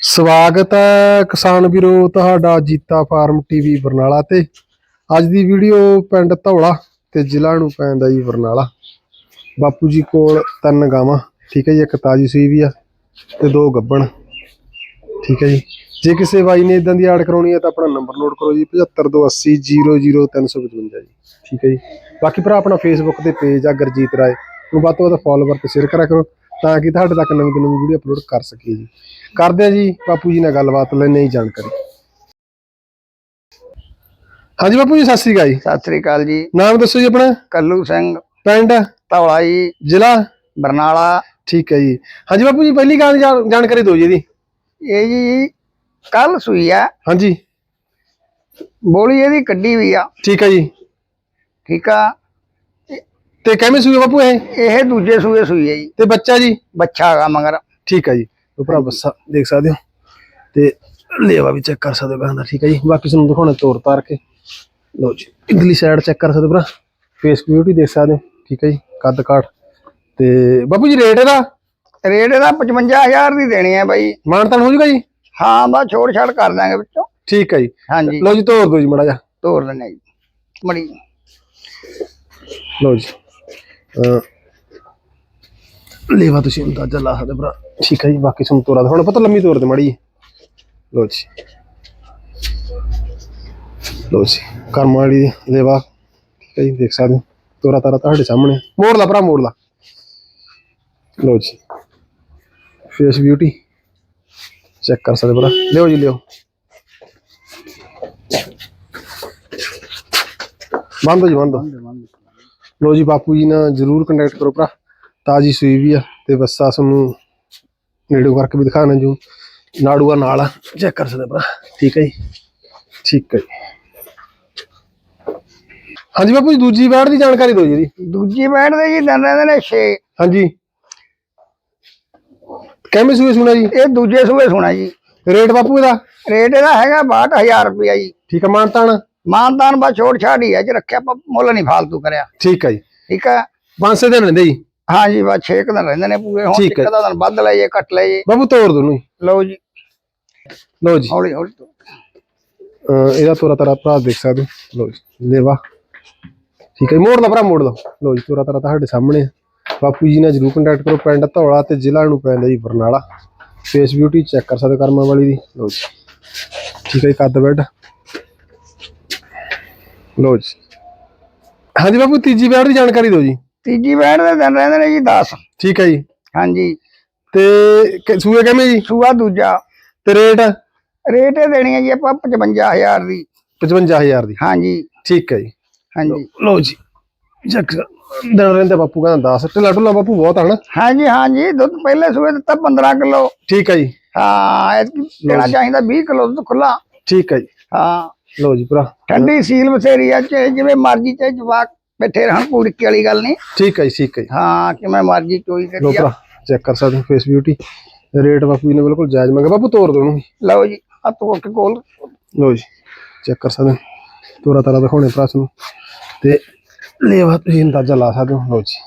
ਸਵਾਗਤ ਹੈ ਕਿਸਾਨ ਵੀਰੋ ਤੁਹਾਡਾ ਜੀਤਾ ਫਾਰਮ ਟੀਵੀ ਬਰਨਾਲਾ ਤੇ। ਅੱਜ ਦੀ ਵੀਡੀਓ ਪਿੰਡ ਧੌਲਾ ਤੇ ਜ਼ਿਲ੍ਹਾ ਨੂੰ ਪੈਂਦਾ ਜੀ ਬਰਨਾਲਾ। ਬਾਪੂ ਜੀ ਕੋਲ ਤਿੰਨ ਗਾਵਾਂ, ਠੀਕ ਹੈ ਜੀ, ਇੱਕ ਤਾਜੀ ਸੂਈ ਵੀ ਆ ਤੇ ਦੋ ਗੱਬਣ, ਠੀਕ ਹੈ ਜੀ। ਜੇ ਕਿਸੇ ਬਾਈ ਨੇ ਇਦਾਂ ਦੀ ਆੜ ਕਰਾਉਣੀ ਹੈ ਤਾਂ ਆਪਣਾ ਨੰਬਰ ਨੋਟ ਕਰੋ ਜੀ 7528000355 ਜੀ, ਠੀਕ ਹੈ ਜੀ। ਬਾਕੀ ਭਰਾ ਆਪਣਾ ਫੇਸਬੁੱਕ ਤੇ ਪੇਜ ਆ ਗੁਰਜੀਤ ਰਾਏ ਨੂੰ ਵੱਧ ਤੋਂ ਵੱਧ ਫੋਲੋਵਰ ਤੇ ਸ਼ੇਅਰ ਕਰਿਆ ਕਰੋ। ਤਾਂ ਕਿ ਤੁਹਾਡੇ ਤੱਕ ਨਵੀਂ ਤੋਂ ਨਵੀਂ ਵੀਡੀਓ ਅਪਲੋਡ ਕਰ ਸਕੀਏ ਜੀ। ਕਰਦੇ ਆ ਜੀ ਬਾਪੂ ਜੀ ਨਾਲ ਗੱਲਬਾਤ ਲੈਣੇ ਹੀ ਜਾਣਕਾਰੀ। ਹਾਂਜੀ ਬਾਪੂ ਜੀ ਸਤਿ ਸ੍ਰੀ ਅਕਾਲ ਜੀ। ਸਤਿ ਸ੍ਰੀ ਅਕਾਲ ਜੀ। ਨਾਮ ਦੱਸੋ ਜੀ ਆਪਣਾ? ਕੱਲੂ ਸਿੰਘ। ਪਿੰਡ? ਧੌਲਾ ਜੀ। ਜ਼ਿਲ੍ਹਾ? ਬਰਨਾਲਾ। ਠੀਕ ਹੈ ਜੀ। ਹਾਂਜੀ ਬਾਪੂ ਜੀ ਪਹਿਲੀ ਗੱਲ ਜਾਣ- ਜਾਣਕਾਰੀ ਦਿਓ ਜੀ ਇਹਦੀ। ਇਹ ਜੀ ਕੱਲ ਸੂਈ ਆ। ਹਾਂਜੀ। ਬੋਲੀ ਇਹਦੀ ਕੱਢੀ ਵੀ ਆ। ਠੀਕ ਹੈ ਜੀ। ਠੀਕ ਆ। ਤੇ ਕਿਵੇਂ ਸੂਏ ਬਾਪੂ ਇਹ? ਇਹ ਦੂਜੇ ਸੂਏ ਸੂਈ ਹੈ ਜੀ। ਤੇ ਬੱਚਾ ਜੀ? ਬੱਚਾ ਹੈਗਾ ਮਗਰ। ਠੀਕ ਹੈ ਜੀ। ਉਹ ਭਰਾ ਬੱਸਾ ਦੇਖ ਸਕਦੇ ਹੋ। ਤੇ ਲੇਵਾ ਵੀ ਚੈੱਕ ਕਰ ਸਕਦੇ ਹੋ ਕਹਿੰਦਾ ਠੀਕ ਹੈ ਜੀ। ਬਾਕੀ ਤੁਹਾਨੂੰ ਦਿਖਾਉਣਾ ਤੋਰ ਤਾਰ ਕੇ। ਲਓ ਜੀ ਇਧਰਲੀ ਸਾਈਡ ਚੈੱਕ ਕਰ ਸਕਦੇ ਭਰਾ। ਫੇਸ ਬਿਊਟੀ ਦੇਖ ਸਕਦੇ ਹੋ। ਠੀਕ ਹੈ ਜੀ ਕੱਦ ਕਾਠ। ਤੇ ਬਾਪੂ ਜੀ ਰੇਟ ਇਹਦਾ? ਰੇਟ ਇਹਦਾ 55000 ਦੀ ਦੇਣੀ ਹੈ ਬਾਈ। ਮਾਨਤਾਨ ਹੋ ਜੂਗਾ ਜੀ? ਹਾਂ ਬਸ ਛੋੜ ਛਾੜ ਕਰ ਦਾਂਗੇ ਵਿੱਚੋਂ। ਠੀਕ ਹੈ ਜੀ। ਹਾਂਜੀ। ਲਓ ਜੀ ਤੋਰ ਦਿਓ ਜੀ ਮੜਾ ਜਾ ਤੋਰ ਹਾਂ ਜੀ। ਮੜੀ। ਲਓ ਜੀ। ਲੇਵਾ ਤੁਸੀਂ ਅੰਦਾਜ਼ਾ ਲਾ ਸਕਦੇ ਭਰਾ। ਠੀਕ ਹੈ ਜੀ ਬਾਕੀ ਤੁਹਾਨੂੰ ਤੋਰਾ ਹੁਣ ਪਤਾ ਲੰਮੀ ਤੋਰ ਤੇ ਮੜੀ ਲਓ ਜੀ। ਲਓ ਜੀ ਕਰਮ ਵਾਲੀ ਲੇਵਾ ਠੀਕ ਹੈ ਜੀ ਦੇਖ ਸਕਦੇ ਤੋਰਾ ਤਾਰਾ ਤੁਹਾਡੇ ਸਾਹਮਣੇ। ਮੋੜ ਲਾ ਭਰਾ ਮੋੜ ਲਾ। ਲਓ ਜੀ। ਫੇਸ ਬਿਊਟੀ ਚੈੱਕ ਕਰ ਸਕਦੇ ਭਰਾ। ਲਿਓ ਜੀ ਲਿਓ। ਬੰਦ ਜੀ ਬੰਦ ਲੋ ਜੀ ਬਾਪੂ ਜੀ ਨਾਲ ਜਰੂਰ ਕੰਟੈਕਟ ਕਰੋ ਭਰਾ। ਤਾਜੀ ਸੂਈ ਵੀ ਆ ਤੇ ਬੱਸਾ ਤੁਹਾਨੂੰ ਨੇੜੇ ਕਰਕੇ ਵੀ ਦਿਖਾਣਾ ਜੂ ਨਾੜੂਆ ਨਾਲ ਆ। ਚੈੱਕ ਕਰ ਸਕਦੇ ਭਰਾ। ਠੀਕ ਹੈ ਜੀ? ਠੀਕ ਹੈ ਜੀ। ਹਾਂਜੀ ਬਾਪੂ ਜੀ ਦੂਜੀ ਵਾਰ ਦੀ ਜਾਣਕਾਰੀ ਦਿਓ ਜੀ ਦੂਜੀ ਬੈਠ ਦੇ ਜੀ ਦੰਦ ਰਹਿੰਦੇ ਨੇ 6 ਹਾਂਜੀ। ਕਿਵੇਂ ਸੂਏ ਸੁਣਾ ਜੀ? ਇਹ ਦੂਜੇ ਸੂਏ ਸੁਣਾ ਜੀ। ਰੇਟ ਬਾਪੂ ਇਹਦਾ? ਰੇਟ ਇਹਦਾ ਹੈਗਾ 62000 ਰੁਪਇਆ ਜੀ। ਠੀਕ ਹੈ ਮਾਨਤਾਨ। ਮਾਨਦਾਨ ਬਸ ਛੋੜ ਛਾੜ ਹੀ ਹੈ ਜੀ ਰੱਖਿਆ ਆਪਾਂ ਮੁੱਲ ਨਹੀਂ ਫਾਲਤੂ ਕਰਿਆ। ਠੀਕ ਹੈ ਜੀ। ਠੀਕ ਹੈ? ਪੰਜ ਛੇ ਦਿਨ ਰਹਿੰਦੇ ਜੀ। ਹਾਂ ਜੀ ਬਸ 6 ਦਿਨ ਰਹਿੰਦੇ ਨੇ ਪੂਰੇ। ਹੁਣ ਠੀਕ ਦਾ ਦਿਨ ਵੱਧ ਲਈਏ ਘੱਟ ਲਈਏ। ਬਾਪੂ ਤੋੜ ਦੋ ਨੂੰ ਲਓ ਜੀ। ਲਓ ਜੀ। ਹੌਲੀ ਹੌਲੀ ਇਹਦਾ ਤੋਰਾ ਤਾਰਾ ਭਰਾ ਦੇਖ ਸਕਦੇ ਹੋ? ਲੋ ਜੀ ਲੇਵਾ। ਠੀਕ ਹੈ ਮੋੜ ਲਾ ਭਰਾ ਮੋੜ ਲਓ। ਲੋ ਜੀ ਤੋਰਾ ਤਾਰਾ ਤੁਹਾਡੇ ਸਾਹਮਣੇ। ਬਾਪੂ ਜੀ ਨਾਲ ਜਰੂਰ ਕੰਟੈਕਟ ਕਰੋ ਪਿੰਡ ਧੌਲਾ ਤੇ ਜ਼ਿਲ੍ਹਾ ਨੂੰ ਪੈਂਦਾ ਜੀ ਬਰਨਾਲਾ। ਫੇਸ ਬਿਊਟੀ ਚੈੱਕ ਕਰ ਸਕਦੇ ਕਰਮਾਂ ਵਾਲੀ ਦੀ। ਲੋ ਜੀ। ਠੀਕ ਹੈ ਕੱਦ ਬੈੱਡ ਲੋ ਜੀ। ਹਾਂਜੀ ਬਾਪੂ ਤੀਜੀ ਬੈਡ ਦੀ ਜਾਣਕਾਰੀ ਦਿਓ ਜੀ। ਤੀਜੀ ਬੈਠ ਦੇ ਦਿਨ ਰਹਿੰਦੇ ਨੇ ਜੀ 10 ਠੀਕ ਹੈ ਜੀ। ਹਾਂਜੀ। ਤੇ ਕਿ- ਸੂਏ ਕਿਵੇਂ ਜੀ? ਸੂਆ ਦੂਜਾ। ਤੇ ਰੇਟ? ਰੇਟ ਇਹ ਦੇਣੀ ਹੈ ਜੀ ਆਪਾਂ 55000 ਦੀ। 55000 ਦੀ। ਹਾਂਜੀ। ਠੀਕ ਹੈ ਜੀ। ਹਾਂਜੀ। ਲੋ ਜੀ। ਜੱਕ ਦਿਨ ਰਹਿੰਦੇ ਬਾਪੂ ਕਹਿੰਦਾ 10 ਢਿੱਲਾ ਢੁੱਲਾ ਬਾਪੂ ਬਹੁਤ ਆ ਹਨਾ ਹਾਂਜੀ ਹਾਂਜੀ। ਦੁੱਧ ਪਹਿਲੇ ਸੂਏ ਦਿੱਤਾ 15 ਕਿਲੋ। ਠੀਕ ਹੈ ਜੀ। ਹਾਂ ਇਹ ਦੇਣਾ ਚਾਹੀਦਾ 20 ਕਿਲੋ ਦੁੱਧ ਖੁੱਲਾ ਠੀਕ ਹੈ ਜੀ। ਹਾਂ। ਲਓ ਜੀ ਭਰਾ। ਠੰਡੀ ਸੀਲ ਬਥੇਰੀ ਆ ਚਾਹੇ ਜਿਵੇਂ ਮਰਜ਼ੀ ਚਾਹੇ ਜਵਾਕ ਬੈਠੇ ਰਹਿਣ ਕੁੜਕੀ ਵਾਲੀ ਗੱਲ ਨਹੀਂ। ਠੀਕ ਹੈ ਠੀਕ ਹੈ ਹਾਂ ਕਿਵੇਂ ਮਰਜ਼ੀ ਚੋਈ ਲਓ ਕਰੀ ਆ ਭਰਾ ਚੈੱਕ ਕਰ ਸਕਦੇ ਫੇਸ ਬਿਊਟੀ ਰੇਟ ਬਾਪੂ ਜੀ ਨੇ ਬਿਲਕੁਲ ਜਾਇਜ਼ ਮੰਗਿਆ। ਬਾਪੂ ਤੋਰ ਦੋ ਲਓ ਜੀ ਆ ਤੋੜ ਕੇ ਕੋਲ ਲਓ ਜੀ ਚੈੱਕ ਕਰ ਸਕਦੇ ਤੋਰਾ ਤਾਰਾ ਦਿਖਾਉਣੇ ਭਰਾ ਨੂੰ ਤੇ ਲੇਵਾ ਤੁਸੀਂ ਅੰਦਾਜ਼ਾ ਲਾ ਸਕਦੇ ਹੋ। ਲਓ ਜੀ।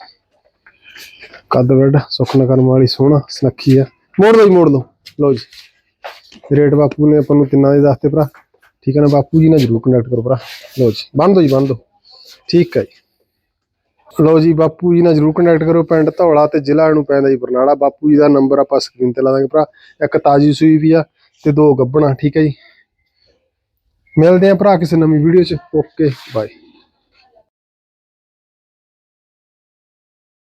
ਕੱਦ ਬੈਡ ਸੁਖਨਾ ਕਰਮ ਵਾਲੀ ਸੋਹਣਾ ਸੁਨੱਖੀ ਆ। ਮੋੜ ਜੀ ਮੋੜ ਦੋ ਲਓ ਜੀ। ਰੇਟ ਬਾਪੂ ਨੇ ਆਪਾਂ ਨੂੰ ਤਿੰਨਾਂ ਦੇ ਦੱਸਤੇ ਭਰਾ। ਠੀਕ ਹੈ ਨਾ, ਬਾਪੂ ਜੀ ਨਾਲ ਜਰੂਰ ਕੰਟੈਕਟ ਕਰੋ ਭਰਾ। ਲਓ ਜੀ, ਬੰਦ ਦੋ ਜੀ, ਬੰਦ ਦੋ ਠੀਕ ਹੈ ਜੀ। ਲਓ ਜੀ, ਬਾਪੂ ਜੀ ਨਾਲ ਜਰੂਰ ਕੰਟੈਕਟ ਕਰੋ, ਪਿੰਡ ਧੌਲਾ ਤੇ ਜ਼ਿਲ੍ਹਾ ਨੂੰ ਪੈਂਦਾ ਜੀ, ਬਰਨਾਲਾ। ਬਾਪੂ ਜੀ ਦਾ ਨੰਬਰ ਆਪਾਂ ਸਕਰੀਨ ਤੇ ਲਾ ਦਾਂਗੇ ਭਰਾ। ਇੱਕ ਤਾਜੀ ਸੂਈ ਵੀ ਆ ਤੇ ਦੋ ਗੱਬਣਾ, ਠੀਕ ਹੈ ਜੀ। ਮਿਲਦੇ ਆਂ ਭਰਾ ਕਿਸੇ ਨਵੀਂ ਵੀਡੀਓ 'ਚ। Okay bye